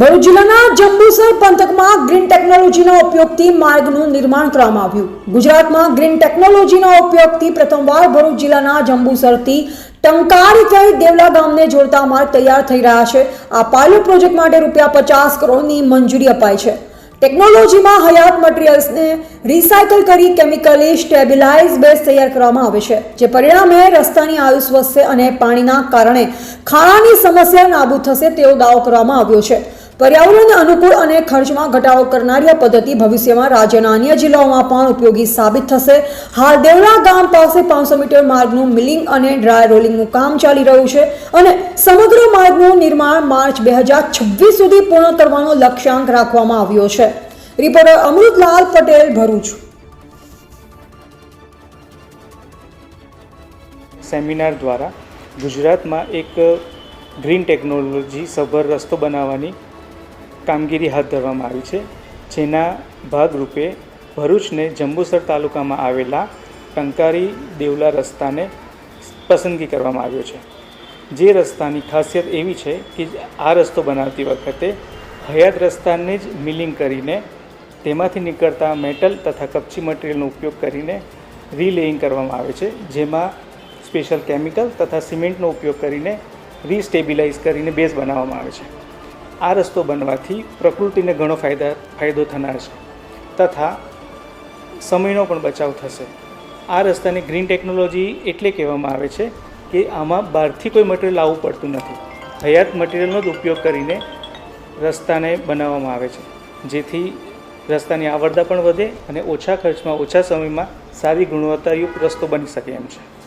ભરૂચ જિલ્લાના જંબુસર પંથકમાં ગ્રીન ટેકનોલોજીના ઉપયોગથી માર્ગનું નિર્માણ કરવામાં આવ્યું. ગુજરાતમાં ગ્રીન ટેકનોલોજીના ઉપયોગથી પ્રથમવાર ભરૂચ જિલ્લાના જંબુસરથી ટંકારી થઈ દેવલા ગામને જોડતા માર્ગ તૈયાર થઈ રહ્યા છે. આ પાયલોટ પ્રોજેક્ટ માટે રૂપિયા પચાસ કરોડની મંજૂરી અપાઈ છે. ટેકનોલોજીમાં હયાત મટીરિયલ્સને રિસાયકલ કરી કેમિકલી સ્ટેબિલાઇઝ બેઝ તૈયાર કરવામાં આવે છે, જે પરિણામે રસ્તાની આયુષ વધશે અને પાણીના કારણે ખાણાની સમસ્યા નાબૂદ થશે તેવો દાવો કરવામાં આવ્યો છે. પર્યાવરણને અનુકૂળ અને ખર્ચમાં ઘટાડો કરનારી આ પદ્ધતિ ભવિષ્યમાં રાજ્યના અન્ય જિલ્લાઓમાં પણ ઉપયોગી સાબિત થશે. હાલ દેવડા ગામ પાસે પાંચસો મીટર માર્ગનું મિલિંગ અને ડ્રાય રોલિંગનું કામ ચાલી રહ્યું છે અને સમગ્ર માર્ગનું નિર્માણ માર્ચ બે હજાર છવ્વીસ સુધી પૂર્ણ કરવાનો લક્ષ્યાંક રાખવામાં આવ્યો છે. રિપોર્ટર અમૃતલાલ પટેલ, ભરૂચ. સેમિનાર દ્વારા ગુજરાતમાં એક ગ્રીન ટેકનોલોજી સભર રસ્તો બનાવવાની કામગીરી હાથ ધરવામાં આવી છે, જેના ભાગરૂપે ભરૂચને જંબુસર તાલુકામાં આવેલા ટંકારી દેવલા રસ્તાને પસંદગી કરવામાં આવ્યો છે. જે રસ્તાની ખાસિયત એવી છે કે આ રસ્તો બનાવતી વખતે હયાત રસ્તાને જ મિલિંગ કરીને તેમાંથી નીકળતા મેટલ તથા કપચી મટીરિયલનો ઉપયોગ કરીને રીલેઇંગ કરવામાં આવે છે, જેમાં સ્પેશિયલ કેમિકલ તથા સિમેન્ટનો ઉપયોગ કરીને રીસ્ટેબિલાઇઝ કરીને બેઝ બનાવવામાં આવે છે. આ રસ્તો બનવાથી પ્રકૃતિને ઘણો ફાયદા, ફાયદો થનાર છે. તથા સમયનો પણ બચાવ થશે. આ રસ્તાને ગ્રીન ટેકનોલોજી એટલે કહેવામાં આવે છે કે આમાં બહારથી કોઈ મટીરિયલ આવવું પડતું નથી. હયાત મટીરિયલનો જ ઉપયોગ કરીને રસ્તાને બનાવવામાં આવે છે. જેથી રસ્તાની આવરદા પણ વધે અને ઓછા ખર્ચમાં, ઓછા સમયમાં સારી ગુણવત્તાયુક્ત રસ્તો બની શકે એમ છે.